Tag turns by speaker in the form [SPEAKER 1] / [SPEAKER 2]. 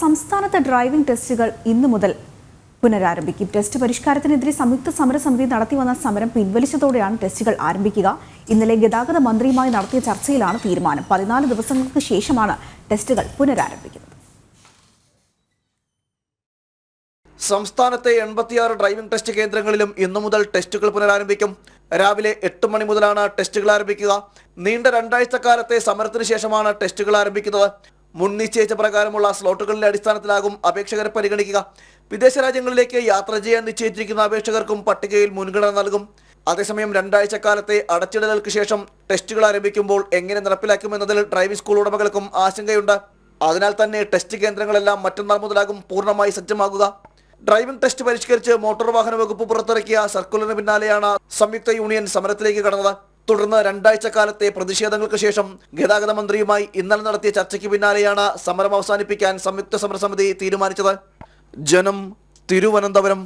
[SPEAKER 1] സംസ്ഥാനത്ത് ഡ്രൈവിംഗ് ടെസ്റ്റുകൾ ഇന്നു മുതൽ പുനരാരംഭിക്കും. ടെസ്റ്റ് പരിഷ്കാരത്തിനെതിരെ സംയുക്ത സമരസമിതി നടത്തിവന്ന സമരം പിൻവലിച്ചതോടെയാണ് ടെസ്റ്റുകൾ ആരംഭിക്കുക. ഇന്നലെ ഗതാഗത മന്ത്രിയുമായി നടത്തിയ ചർച്ചയിലാണ് തീരുമാനം. പതിനാല് ദിവസങ്ങൾക്ക് ശേഷമാണ് ടെസ്റ്റുകൾ പുനരാരംഭിക്കുന്നത്.
[SPEAKER 2] സംസ്ഥാനത്തെ എൺപത്തിയാറ് ഡ്രൈവിംഗ് ടെസ്റ്റ് കേന്ദ്രങ്ങളിലും ഇന്നു മുതൽ ടെസ്റ്റുകൾ പുനരാരംഭിക്കും. രാവിലെ എട്ട് മണി മുതലാണ് ടെസ്റ്റുകൾ ആരംഭിക്കുക. നീണ്ട രണ്ടാഴ്ച കാലത്തെ സമരത്തിന് ശേഷമാണ് ടെസ്റ്റുകൾ ആരംഭിക്കുന്നത്. മുൻ നിശ്ചയിച്ച പ്രകാരമുള്ള സ്ലോട്ടുകളിലെ അടിസ്ഥാനത്തിലാകും അപേക്ഷകരെ പരിഗണിക്കുക. വിദേശ രാജ്യങ്ങളിലേക്ക് യാത്ര ചെയ്യാൻ നിശ്ചയിച്ചിരിക്കുന്ന അപേക്ഷകർക്കും പട്ടികയിൽ മുൻഗണന നൽകും. അതേസമയം രണ്ടാഴ്ച കാലത്തെ അടച്ചിടലുകൾക്ക് ശേഷം ടെസ്റ്റുകൾ ആരംഭിക്കുമ്പോൾ എങ്ങനെ നടപ്പിലാക്കുമെന്നതിൽ ഡ്രൈവിംഗ് സ്കൂൾ ഉടമകൾക്കും ആശങ്കയുണ്ട്. അതിനാൽ തന്നെ ടെസ്റ്റ് കേന്ദ്രങ്ങളെല്ലാം മറ്റന്നാൾ മുതലാകും പൂർണമായി സജ്ജമാകുക. ഡ്രൈവിംഗ് ടെസ്റ്റ് പരിഷ്കരിച്ച് മോട്ടോർ വാഹന വകുപ്പ് പുറത്തിറക്കിയ സർക്കുലറിന് പിന്നാലെയാണ് സംയുക്ത യൂണിയൻ സമരത്തിലേക്ക് കടന്നത്. തുടർന്ന് രണ്ടാഴ്ച കാലത്തെ പ്രതിഷേധങ്ങൾക്ക് ശേഷം ഗതാഗത മന്ത്രിയുമായി ഇന്നലെ നടത്തിയ ചർച്ചയ്ക്ക് പിന്നാലെയാണ് സമരം അവസാനിപ്പിക്കാൻ സംയുക്ത സമരസമിതി തീരുമാനിച്ചത്. ജനം തിരുവനന്തപുരം